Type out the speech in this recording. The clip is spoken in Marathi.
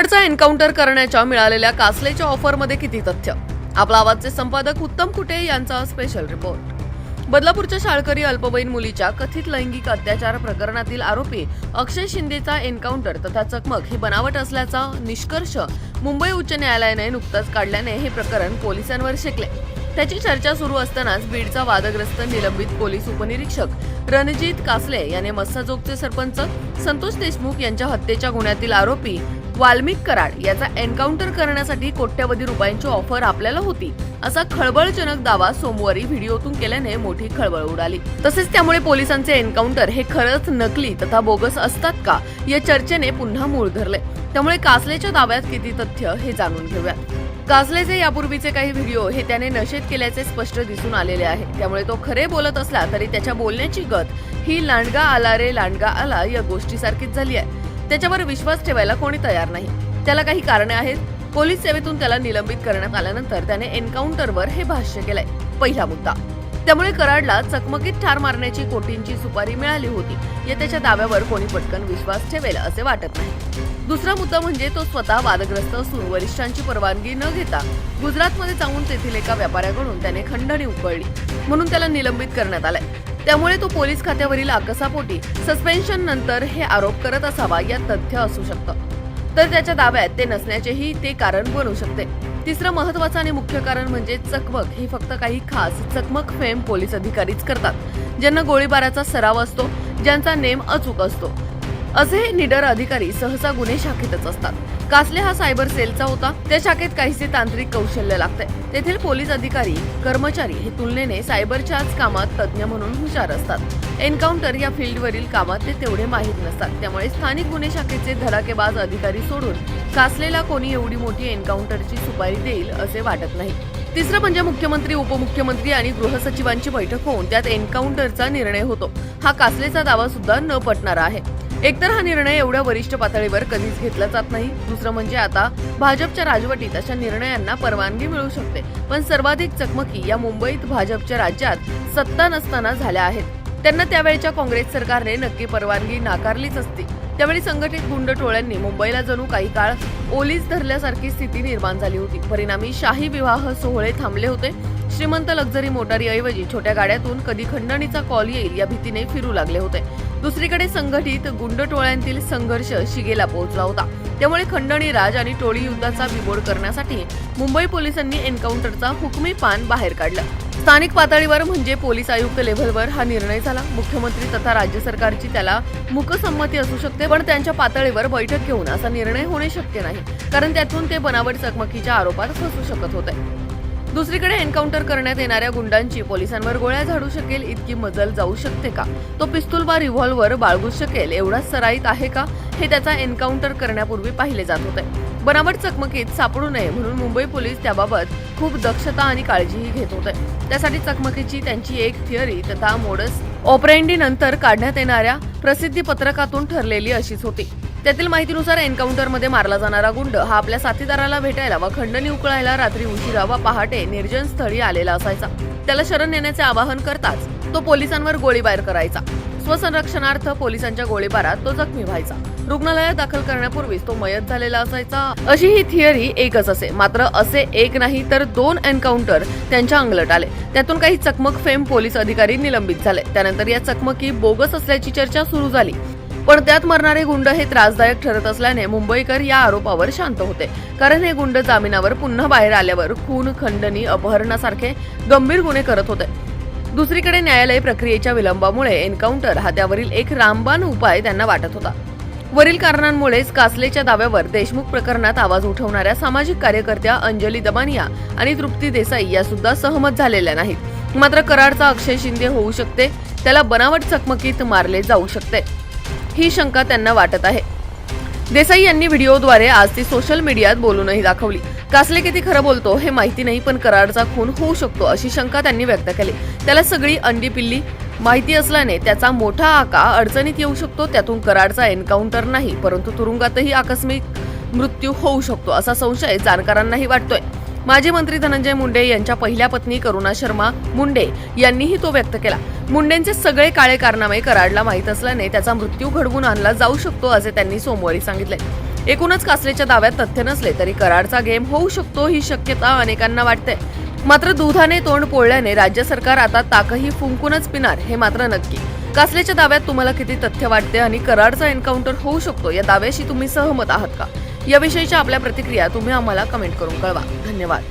कराडचा एन्काउंटर करण्याच्या मिळालेल्या कासलेच्या ऑफरमध्ये किती तथ्य? आपला आवाजचे संपादक उत्तम कुटे यांचा स्पेशल रिपोर्ट बदलापूरच्या शाळकरी अल्पवयीन मुलीच्या कथित लैंगिक अत्याचार प्रकरणातील आरोपी अक्षय शिंदेचा एन्काउंटर तथा चकमक ही बनावट असल्याचा निष्कर्ष मुंबई उच्च न्यायालयाने नुकताच काढल्याने हे प्रकरण पोलिसांवर शिकले. त्याची चर्चा सुरू असतानाच बीडचा वादग्रस्त निलंबित पोलीस उपनिरीक्षक रणजित कासले याने मस्साजोगचे सरपंच संतोष देशमुख यांच्या हत्येच्या गुन्ह्यातील आरोपी वाल्मिक कराड याचा एन्काउंटर करण्यासाठी कोट्यवधी रुपयांची ऑफर आपल्याला होती. असा खळबळजनक दावा सोमवारी व्हिडिओतून केल्याने मोठी खळबळ उडाली. तसेच त्यामुळे पोलिसांचे एन्काउंटर हे खरंच नकली तथा बोगस असतात का या चर्चेने पुन्हा मूळ धरले. त्यामुळे कासलेच्या दाव्यात किती तथ्य हे जाणून घेऊयात कासलेचे यापूर्वीचे काही व्हिडिओ हे त्याने नशेत केल्याचे स्पष्ट दिसून आलेले आहे. त्यामुळे तो खरे बोलत असला तरी त्याच्या बोलण्याची गत ही लांडगा आला रे लांडगा आला या गोष्टीसारखीच झाली आहे. त्याच्यावर विश्वास ठेवायला कोणी तयार नाही. त्याला काही कारणे आहेत. पोलीस सेवेतून त्याला निलंबित करण्यात आल्यानंतर त्याने एन्काउंटरवर हे भाष्य केलंय. पहिला मुद्दा. त्यामुळे कराडला चकमकीत ठार मारण्याची कोटींची सुपारी मिळाली होती. या त्याच्या दाव्यावर कोणी पटकन विश्वास ठेवेल असे वाटत नाही. दुसरा मुद्दा म्हणजे तो स्वतः वादग्रस्त असून वरिष्ठांची परवानगी न घेता गुजरातमध्ये जाऊन तेथील एका व्यापाऱ्याकडून त्याने खंडणी उकळली. म्हणून त्याला निलंबित करण्यात आलंय. त्यामुळे तो पोलीस खात्यावरील आकसापोटी सस्पेन्शन नंतर हे आरोप करत असावा यात तथ्य असू शकतं. तर त्याच्या दाव्यात ते नसण्याचेही ते कारण बनू शकते. तिसरं महत्वाचं आणि मुख्य कारण म्हणजे चकमक. ही फक्त काही खास चकमक फेम पोलीस अधिकारीच करतात ज्यांना गोळीबाराचा सराव असतो ज्यांचा नेम अचूक असतो. असे हे निडर अधिकारी सहसा गुन्हे शाखेतच असतात. कासले हा सायबर सेलचा होता. त्या शाखेत काहीसे तांत्रिक कौशल्य लागते. तेथील पोलीस अधिकारी कर्मचारी हे तुलनेने सायबरच्याच कामात तज्ज्ञ म्हणून हुशार असतात. एन्काउंटर या फील्डवरील कामात ते तेवढे माहीत नसतात. त्यामुळे स्थानिक गुन्हे शाखेचे धडाकेबाज अधिकारी सोडून कासलेला कोणी एवढी मोठी एन्काउंटरची सुपारी देईल असे वाटत नाही. तिसरं म्हणजे मुख्यमंत्री उपमुख्यमंत्री आणि गृहसचिवांची बैठक होऊन त्यात एन्काउंटरचा निर्णय होतो. हा कासलेचा दावा सुद्धा न पटणारा आहे. एकतर हा निर्णय एवढ्या वरिष्ठ पातळीवर कधीच घेतला जात नाही. दुसरं म्हणजे आता भाजपच्या राजवटीत अशा निर्णयांना परवानगी मिळू शकते. पण सर्वाधिक चकमकी या मुंबईत भाजपच्या राज्यात सत्ता नसताना झाल्या आहेत. त्यांना त्यावेळच्या काँग्रेस सरकारने नक्की परवानगी नाकारलीच असती. त्यावेळी संघटित गुंड टोळ्यांनी मुंबईला जणू काही काळ ओलीस धरल्यासारखी स्थिती निर्माण झाली होती. परिणामी शाही विवाह सोहळे थांबले होते. श्रीमंत लक्झरी मोटारीऐवजी छोट्या गाड्यातून कधी खंडणीचा कॉल येईल या भीतीने फिरू लागले होते. दुसरीकडे संघटित गुंड टोळ्यांतील संघर्ष शिगेला पोहोचला होता. त्यामुळे खंडणी राज आणि टोळी युद्धाचा बिमोड करण्यासाठी मुंबई पोलिसांनी एन्काउंटरचा हुकमी पान बाहेर काढलं. स्थानिक पातळीवर म्हणजे पोलीस आयुक्त लेव्हलवर हा निर्णय झाला. मुख्यमंत्री तथा राज्य सरकारची त्याला मुकसंमती असू शकते पण त्यांच्या पातळीवर बैठक घेऊन असा निर्णय होणे शक्य नाही कारण त्यातून ते बनावट चकमकीच्या आरोपात फसू शकत होते. दुसरीकडे एन्काउंटर करण्यात येणाऱ्या गुंडांची पोलिसांवर गोळ्या झाडू शकेल इतकी मजल जाऊ शकते का? तो पिस्तूल वा रिव्हॉल्व्हर बाळगू शकेल एवढा सराईत आहे का? हे त्याचा एन्काउंटर करण्यापूर्वी पाहिले जात होते. बनावट चकमकीत सापडू नये म्हणून मुंबई पोलीस त्याबाबत खूप दक्षता आणि काळजीही घेत होते. त्यासाठी चकमकीची त्यांची एक थिअरी तथा मोडस ऑपरेंडी नंतर काढण्यात येणाऱ्या प्रसिद्धी पत्रकातून ठरलेली अशीच होती. त्यातील माहितीनुसार एन्काउंटरमध्ये मारला जाणारा गुंड हा आपल्या साथीदाराला भेटायला व खंडणी उकळायला रात्री उशिरा व पहाटे निर्जन स्थळी आलेला असायचा. त्याला शरण नेण्याचे आवाहन करताच तो पोलिसांवर गोळीबार करायचा. स्वसंरक्षणार्थ पोलिसांच्या गोळीबारात तो जखमी व्हायचा. रुग्णालयात दाखल करण्यापूर्वीच तो मयत झालेला असायचा. अशी ही थिअरी एकच असे. मात्र असे एक नाही तर दोन एन्काउंटर त्यांच्या अंगलट आले. त्यातून काही चकमक फेम पोलीस अधिकारी निलंबित झाले. त्यानंतर या चकमकी बोगस असल्याची चर्चा सुरू झाली. पण त्यात मरणारे गुंड हे त्रासदायक ठरत असल्याने मुंबईकर या आरोपावर शांत होते. कारण हे गुंड जामिनावर पुन्हा बाहेर आल्यावर खून खंडणी अपहरणासारखे गंभीर गुन्हे करत होते. दुसरीकडे न्यायालय प्रक्रियेच्या विलंबामुळे एन्काउंटर हा त्यावरील एक रामबाण उपाय त्यांना वाटत होता. वरील कारणांमुळेच कासलेच्या दाव्यावर देशमुख प्रकरणात आवाज उठवणाऱ्या सामाजिक कार्यकर्त्या अंजली दबानिया आणि तृप्ती देसाई या सुद्धा सहमत झालेल्या नाहीत. मात्र कराडचा अक्षय शिंदे होऊ शकते त्याला बनावट चकमकीत मारले जाऊ शकते. ही शंका त्यांना वाटत आहे. देसाई यांनी व्हिडिओद्वारे आज ती सोशल मीडियात बोलूनही दाखवली. कासले किती खरं बोलतो हे माहिती नाही पण कराडचा खून होऊ शकतो अशी शंका त्यांनी व्यक्त केली. त्याला सगळी अंडी पिल्ली माहिती असल्याने त्याचा मोठा आका अडचणीत येऊ शकतो त्यातून कराडचा एन्काउंटर नाही परंतु तुरुंगातही आकस्मिक मृत्यू होऊ शकतो असा संशय जाणकारांनाही वाटतोय. माजी मंत्री धनंजय मुंडे यांच्या पहिल्या पत्नी करुणा शर्मा मुंडे यांनीही तो व्यक्त केला. मुंडेंचे सगळे काळे कारनामे कराडला माहीत असल्याने त्याचा मृत्यू घडवून आणला जाऊ शकतो असे त्यांनी सोमवारी सांगितले. एकूणच कासलेच्या दाव्यात तथ्य नसले तरी कराडचा गेम होऊ शकतो ही शक्यता अनेकांना वाटते. मात्र दुधाने तोंड पोळल्याने राज्य सरकार आता ताकही फुंकूनच पिणार हे मात्र नक्की. कासलेच्या दाव्यात तुम्हाला किती तथ्य वाटते आणि कराडचा एन्काउंटर होऊ शकतो या दाव्याशी तुम्ही सहमत आहात का? याविषयीच्या आपल्या प्रतिक्रिया तुम्ही आम्हाला कमेंट करून कळवा. धन्यवाद.